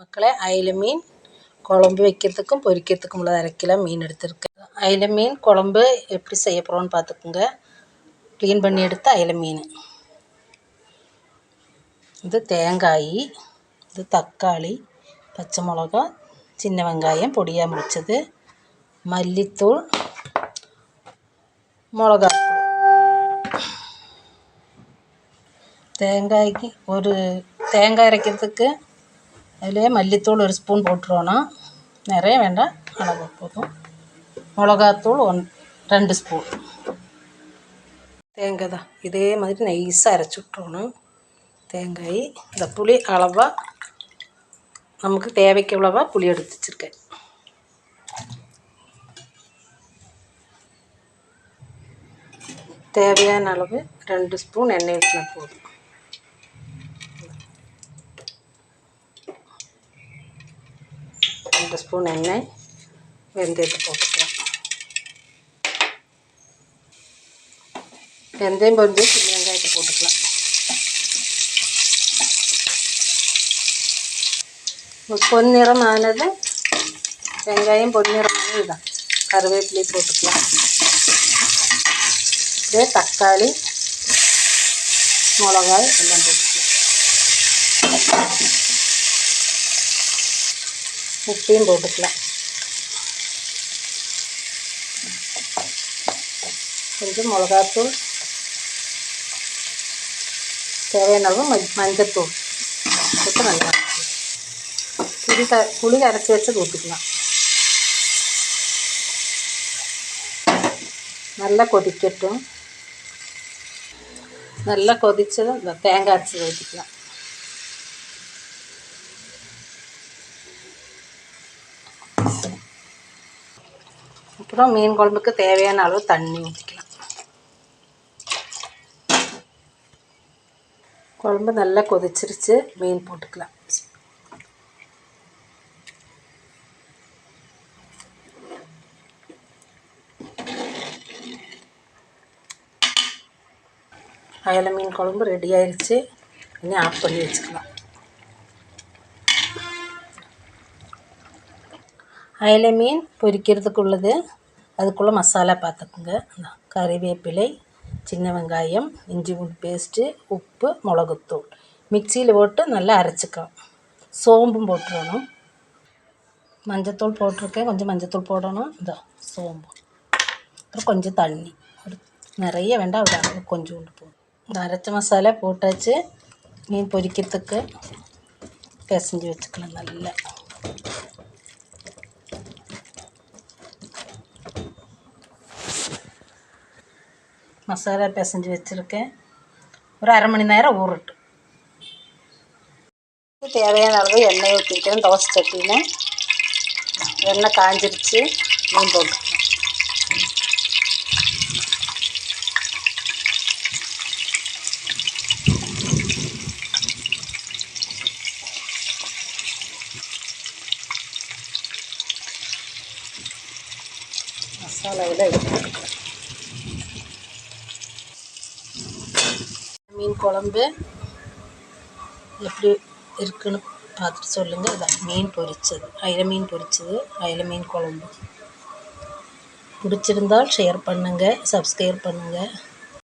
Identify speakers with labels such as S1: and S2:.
S1: மக்களே அயில மீன் குழம்பு வைக்கிறதுக்கும் பொரிக்கிறதுக்கும் உள்ள அரை கிலோ மீன் எடுத்திருக்கேன். அயில மீன் குழம்பு எப்படி செய்ய போகிறோன்னு பார்த்துக்குங்க. க்ளீன் பண்ணி எடுத்த அயில மீன். இது தேங்காய் இது தக்காளி பச்சை மிளகா சின்ன வெங்காயம் பொடியாக முடிச்சது மல்லித்தூள் மிளகா தேங்காய்க்கு ஒரு தேங்காய் அரைக்கிறதுக்கு அதிலே மல்லித்தூள் ஒரு ஸ்பூன் போட்டுருவோணும் நிறைய வேண்டாம். அளவு போதும். மிளகாத்தூள் ஒன் ரெண்டு ஸ்பூன். தேங்காய் தான். இதே மாதிரி நைஸாக அரைச்சி விட்ருணும் தேங்காய் இந்த புளி அளவாக நமக்கு தேவைக்கு எவ்வளவா புளி எடுத்து வச்சுருக்கேன். தேவையான அளவு ரெண்டு ஸ்பூன் எண்ணெய் ஊற்றினா போதும். ரெண்டு ஸ்பூன் எண்ணெய் வெந்தயத்தை போட்டுக்கலாம். வெந்தயம் பொரிஞ்சு சின்ன வெங்காயத்தை போட்டுக்கலாம். பொன்னிறம் ஆனது வெங்காயம் பொன்னிறமான இதுதான் கருவேப்பிலை போட்டுக்கலாம். இதே தக்காளி மிளகாய் எல்லாம் போட்டுக்கலாம். உப்பையும் போட்டுக்கலாம். கொஞ்சம் மிளகாத்தூள். தேவையான அளவு மஞ் மஞ்சத்தூள். போட்டு நல்லா புளி க புளி அரைச்சி வச்சது ஊற்றிக்கலாம் நல்லா கொதிக்கட்டும். நல்லா கொதிச்சதும் இந்த தேங்காய் அரைச்சி ஊற்றிக்கலாம் அப்புறம் மீன் குழம்புக்கு தேவையான அளவு தண்ணி ஊற்றிக்கலாம் குழம்பு நல்லா கொதிச்சிருச்சு மீன் போட்டுக்கலாம். அயல மீன் குழம்பு ரெடி ஆயிடுச்சு இனி ஆஃப் பண்ணி வச்சுக்கலாம். அயில மீன் பொரிக்கிறதுக்கு உள்ளது அதுக்குள்ளே மசாலா பார்த்துக்குங்க கறிவேப்பிலை சின்ன வெங்காயம் இஞ்சி பூண்டு பேஸ்ட்டு உப்பு மிளகுத்தூள். மிக்சியில் போட்டு நல்லா அரைச்சிக்கலாம். சோம்பும் போட்டுடணும் மஞ்சத்தூள் போட்டிருக்கேன். கொஞ்சம் மஞ்சத்தூள் போடணும். இந்த சோம்பு. அப்புறம் கொஞ்சம் தண்ணி. ஒரு நிறைய வேண்டாம். ஒரு அளவு கொஞ்சோண்டு போடும் இந்த அரைச்ச மசாலா போட்டாச்சு. மீன் பொரிக்கிறதுக்கு பிசைஞ்சு வச்சுக்கலாம். நல்லா. மசாலா பிசைஞ்சு வச்சுருக்கேன். ஒரு அரை மணி நேரம் ஊறட்டும். தேவையான அளவு எண்ணெய் ஊற்றிருக்கேன் தோசை சட்டியில். எண்ணெய் காஞ்சிருச்சு மீன் போட்டு. மசாலாவில் எடுத்து மீன் குழம்பு எப்படி இருக்குன்னு பார்த்துட்டு சொல்லுங்கள் இதான் மீன் பொரிச்சது. அயில மீன் பொரிச்சது. அயில மீன் குழம்பு. பிடிச்சிருந்தால் ஷேர் பண்ணுங்கள் சப்ஸ்கிரைப் பண்ணுங்கள்